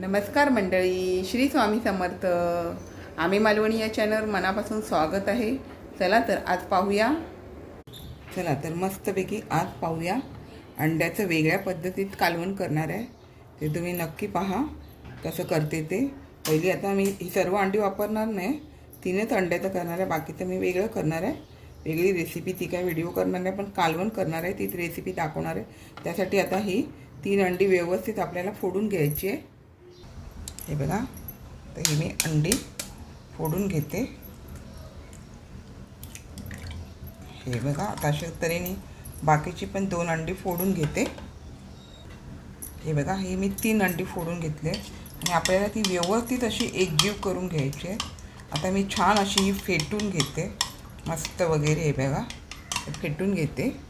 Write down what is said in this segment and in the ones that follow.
नमस्कार मंडळी श्री स्वामी समर्थ. आम्ही मालवणी या चॅनल मनापासून स्वागत आहे. चला तर आज पाहूया. चला तर मस्तपैकी आज पाहूया. अंड्याचं वेगळ्या पद्धतीत कालवण करणार आहे. ते तुम्ही नक्की पहा कसं करते ते. पहिली आता मी ही सर्व अंडी वापरणार नाही. तिनेच अंड्याचं करणार आहे बाकीचं मी वेगळं करणार आहे. वेगळी रेसिपी ती काय व्हिडिओ करणार नाही पण कालवण करणार आहे तीच रेसिपी दाखवणार आहे. त्यासाठी आता ही तीन अंडी व्यवस्थित आपल्याला फोडून घ्यायची आहे. हे बघा. तर ही मी अंडी फोडून घेते. हे बघा आता अशा तऱ्हेने बाकीची पण दोन अंडी फोडून घेते. हे बघा हे मी तीन अंडी फोडून घेतले. आणि आपल्याला ती व्यवस्थित अशी एकजीव करून घ्यायची आहे. आता मी छान अशी ही फेटून घेते. मस्त वगैरे हे बघा. फेटून घेते.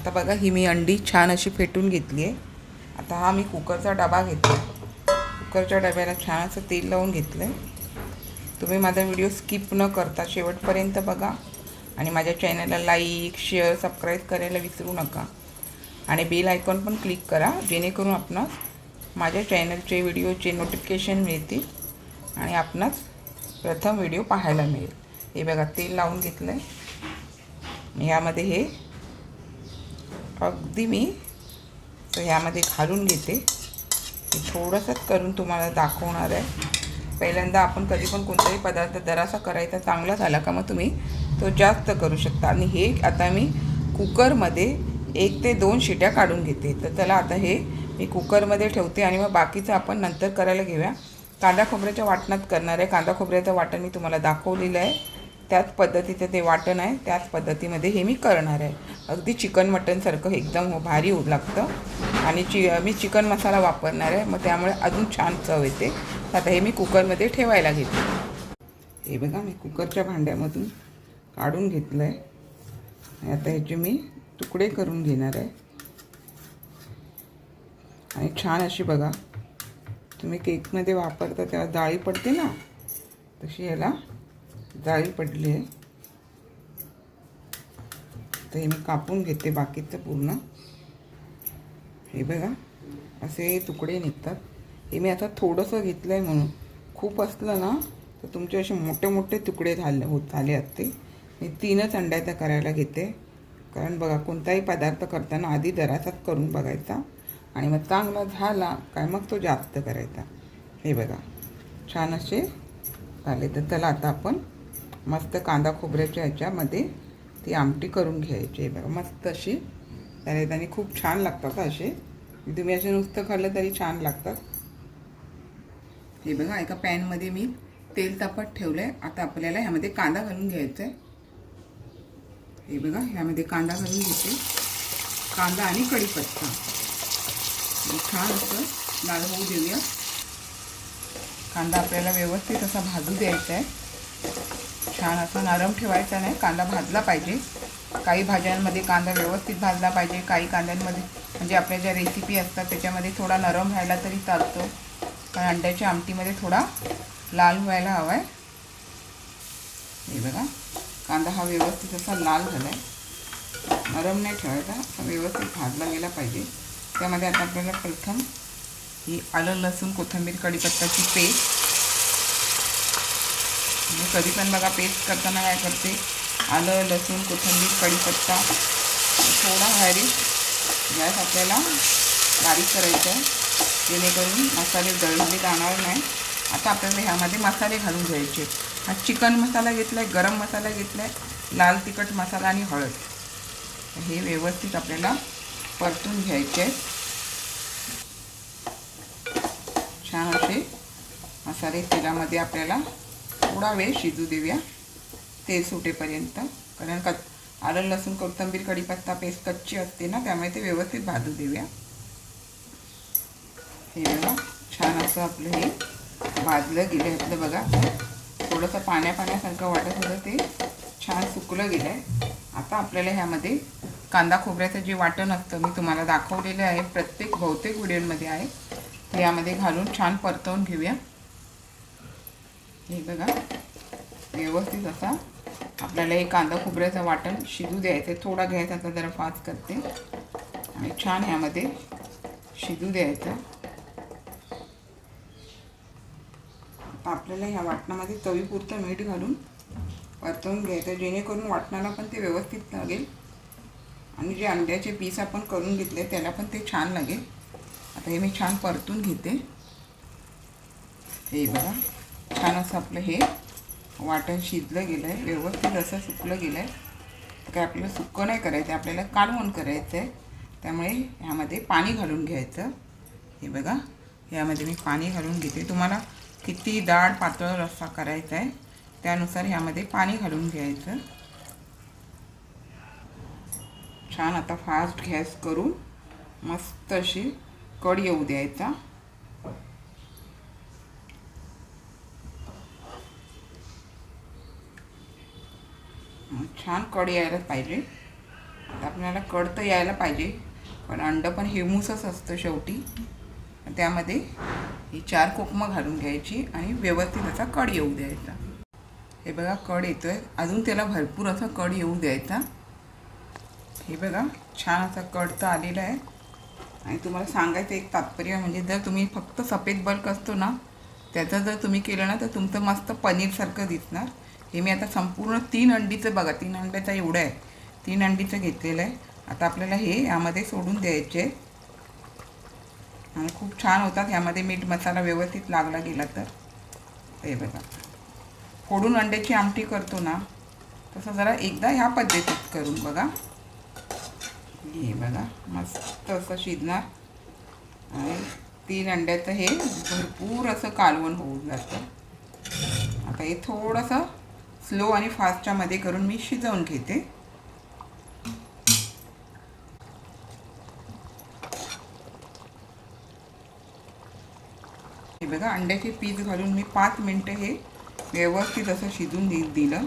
आता बघा ही मी अंडी छान अशी फेटून घेतली आहे. आता हा मी कुकरचा डबा घेतला कुकरच्या डब्याला छान असं तेल लावून घेतलं आहे तुम्ही माझा व्हिडिओ स्किप न करता शेवटपर्यंत बघा. आणि माझ्या चॅनलला लाईक शेअर सबस्क्राईब करायला विसरू नका. आणि बेल आयकॉन पण क्लिक करा जेणेकरून आपणास माझ्या चॅनलचे व्हिडिओचे नोटिफिकेशन मिळतील आणि आपणास प्रथम व्हिडिओ पाहायला मिळेल. हे बघा तेल लावून घेतलं आहे यामध्ये हे अगदी मी. तर ह्यामध्ये घालून घेते. थोडंसंच करून तुम्हाला दाखवणार आहे. पहिल्यांदा आपण कधी पण कोणताही पदार्थ जरासा करायचा चांगला झाला का मग तुम्ही तो जास्त करू शकता. आणि हे आता मी कुकरमध्ये एक ते दोन शिट्या काढून घेते. तर चला आता हे मी कुकरमध्ये ठेवते आणि मग बाकीचं आपण नंतर करायला घेऊया. कांदा खोबऱ्याच्या वाटणात करणार आहे. कांदा खोबऱ्याचं वाटण मी तुम्हाला दाखवलेलं आहे. त्याच पद्धतीचं ते वाटण आहे त्याच पद्धतीमध्ये हे मी करणार आहे. अगदी चिकन मटनसारखं एकदम हो, भारी होऊ लागतं. आणि चि मी चिकन मसाला वापरणार आहे मग त्यामुळे अजून छान चव येते. आता हे मी कुकरमध्ये ठेवायला घेते. हे बघा मी कुकरच्या भांड्यामधून काढून घेतलं आहे आता ह्याचे मी तुकडे करून घेणार आहे. आणि छान अशी बघा तुम्ही केकमध्ये वापरता तेव्हा जाळी पडते ना तशी याला जाळी पडली आहे. तर हे मी कापून घेते बाकीचं पूर्ण. हे बघा असे तुकडे निघतात. हे मी आता थोडंसं घेतलं आहे म्हणून. खूप असलं ना तर तुमचे असे मोठे मोठे तुकडे झाले होत झाले असते मी तीनच अंड्याचा करायला घेते. कारण बघा कोणताही पदार्थ करताना आधी जरासाच करून बघायचा. आणि मग चांगला झाला काय मग तो जास्त करायचा. हे बघा छान असे झाले. तर चला आता आपण मस्त कांदा खोबऱ्याच्या ह्याच्यामध्ये ती आमटी करून घ्यायची. आहे बघा मस्त अशी. त्याने त्याने खूप छान लागतात असे. तुम्ही असे नुसतं खाल्लं तरी छान लागतात. हे बघा एका पॅनमध्ये मी तेल तापत ठेवलं आहे आता आपल्याला ह्यामध्ये कांदा घालून घ्यायचा आहे हे बघा ह्यामध्ये कांदा घालून घेते. कांदा आणि कढीपत्ता. छान असं लाल होऊ देऊया. कांदा आपल्याला व्यवस्थित असा भाजू द्यायचा आहे छान असा नरम ठेवायचा नाही. कांदा भाजला पाहिजे. काही भाज्यांमध्ये कांदा व्यवस्थित भाजला पाहिजे. काही कांद्यांमध्ये म्हणजे आपल्या ज्या रेसिपी असतात त्याच्यामध्ये थोडा नरम व्हायला तरी चालतो. कारण अंड्याच्या आमटीमध्ये थोडा लाल व्हायला हवा आहे हे बघा. कांदा हा व्यवस्थित असा लाल झाला आहे नरम नाही ठेवायचा. असा व्यवस्थित भाजला गेला पाहिजे. त्यामध्ये आता आपल्याला प्रथम ही आलं लसूण कोथिंबीर कढीपत्ताची पेस्ट मी कधी पण बघा पेस्ट करताना काय करते? आलं लसूण कोथिंबीर कढीपत्ता थोडा हॅरिश गॅस आपल्याला बारीक करायचं आहे. जेणेकरून मसाले दळले जाणार नाही. आता आपल्याला ह्यामध्ये मसाले घालून घ्यायचे. हा चिकन मसाला घेतला आहे गरम मसाला घेतला आहे लाल तिखट मसाला आणि हळद. हे व्यवस्थित आपल्याला परतून घ्यायचे आहेत. छान असे मसाले तेलामध्ये आपल्याला थोडा वेळ शिजू देऊया. तेल सुटेपर्यंत. कारण क आलं लसूण कोथिंबीर कढीपत्ता पेस्ट कच्ची असते ना त्यामुळे ते व्यवस्थित भाजू देऊया. हे बघा छान असं आपलं हे भाजलं गेलं आपलं बघा थोडंसं पाण्या पाण्यासारखं वाटत होतं ते. छान सुकलं गेलं आहे आता आपल्याला ह्यामध्ये कांदा खोबऱ्याचं जे वाटण असतं मी तुम्हाला दाखवलेलं आहे. प्रत्येक बहुतेक व्हिडिओमध्ये आहे. यामध्ये घालून छान परतवून घेऊया. हे बघा. व्यवस्थित असा आपल्याला हे कांदा खोबऱ्याचं वाटण शिजू द्यायचं आहे थोडा घ्यायचा आता जरा फास्ट करते. आणि छान ह्यामध्ये शिजू द्यायचं. आपल्याला ह्या वाटणामध्ये चवीपुरतं मीठ घालून परतवून घ्यायचं. जेणेकरून वाटणाला पण ते व्यवस्थित लागेल. आणि जे अंड्याचे पीस आपण करून घेतले त्याला पण ते छान लागेल. आता हे मी छान परतून घेते. हे बघा. छान असं आपलं हे वाटण शिजलं गेलं आहे व्यवस्थित असं सुकलं गेलं आहे तर काय आपल्याला सुक्कं नाही करायचं आपल्याला कालवण करायचं आहे त्यामुळे ह्यामध्ये पाणी घालून घ्यायचं. हे बघा ह्यामध्ये मी पाणी घालून घेते. तुम्हाला किती डाळ पातळ रस्सा करायचा आहे त्यानुसार ह्यामध्ये पाणी घालून घ्यायचं. छान आता फास्ट गॅस करून मस्त अशी कड येऊ द्यायचा. छान कड यायला पाहिजे. आता आपल्याला कड तर यायला पाहिजे. पण अंड पण हेमूसच असतं शेवटी. त्यामध्ये ही चार कोकमं घालून घ्यायची आणि व्यवस्थित असा कड येऊ द्यायचा. हे बघा कड येतोय. अजून त्याला भरपूर असा कड येऊ द्यायचा. हे बघा छान असा कड तर आलेला आहे. आणि तुम्हाला सांगायचं एक तात्पर्य म्हणजे जर तुम्ही फक्त सफेद बल्क असतो ना त्याचं जर तुम्ही केलं ना तर तुमचं मस्त पनीरसारखं दिसणार. हे मी आता संपूर्ण तीन अंडीचं बघा तीन अंड्याचा एवढं आहे. तीन अंडीचं घेतलेलं आहे. आता आपल्याला हे यामध्ये सोडून द्यायचे. आणि खूप छान होतात. ह्यामध्ये मीठ मसाला व्यवस्थित लागला गेला तर. हे बघा. फोडून अंड्याची आमटी करतो ना तसं जरा एकदा ह्या पद्धतीत करून बघा. हे बघा मस्त असं शिजणार. आणि तीन अंड्याचं हे भरपूर असं कालवण होऊन जातं. आता हे थोडंसं स्लो आणि फास्टच्यामध्ये करून मी शिजवून घेते. हे बघा अंड्याचे पीस घालून मी पाच मिनटं हे व्यवस्थित असं शिजून दि दिलं.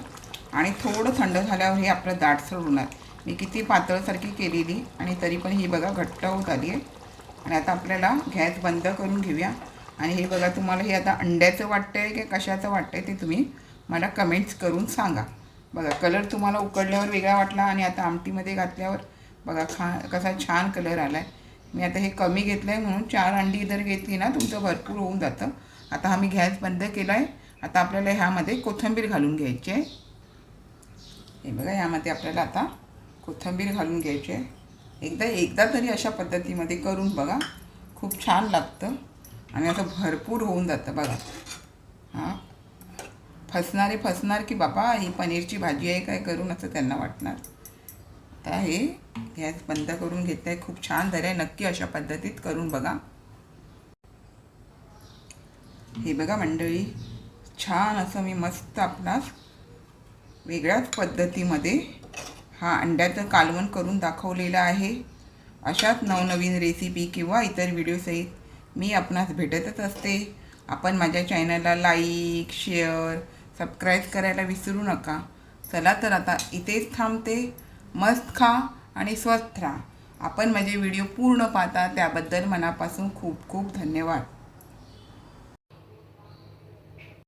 आणि थोडं थंड झाल्यावर हे आपलं दाटसर होणार मी किती पातळसारखी केलेली आणि तरी पण ही बघा घट्ट होत आली आहे. आणि आता आपल्याला गॅस बंद करून घेऊया. आणि हे बघा तुम्हाला हे आता अंड्याचं वाटतं आहे की कशाचं वाटतं आहे ते तुम्ही मला कमेंट्स करून सांगा. बघा कलर तुम्हाला उकडल्यावर वेगळा वाटला आणि आता आमटीमध्ये घातल्यावर बघा खा कसा छान कलर आला आहे मी आता हे कमी घेतलं आहे म्हणून चार अंडी जर घेतली ना तुमचं भरपूर होऊन जातं. आता हा मी गॅस बंद केला आहे आता आपल्याला ह्यामध्ये कोथिंबीर घालून घ्यायची आहे. हे बघा ह्यामध्ये आपल्याला आता कोथिंबीर घालून घ्यायची आहे. एकदा एकदा तरी अशा पद्धतीमध्ये करून बघा. खूप छान लागतं. आणि असं भरपूर होऊन जातं बघा. हां. फसणारे फसणार की बाबा ही पनीरची भाजी आहे काय करून असं त्यांना वाटणार. आता हे गॅस बंद करून घेत आहे खूप छान झालं आहे नक्की अशा पद्धतीत करून बघा. हे बघा मंडळी छान असं मी मस्त आपणास वेगळ्याच पद्धतीमध्ये हा अंड्याचं कालवण करून दाखवलेलं आहे. अशाच नवनवीन रेसिपी किंवा इतर व्हिडिओसहित मी आपणास भेटतच असते. आपण माझ्या चॅनलला लाईक शेअर सबस्क्राईब करायला विसरू नका. चला तर आता इथेच थांबते. मस्त खा आणि स्वस्थ राहा. आपण माझे व्हिडिओ पूर्ण पाहता त्याबद्दल मनापासून खूप खूप धन्यवाद.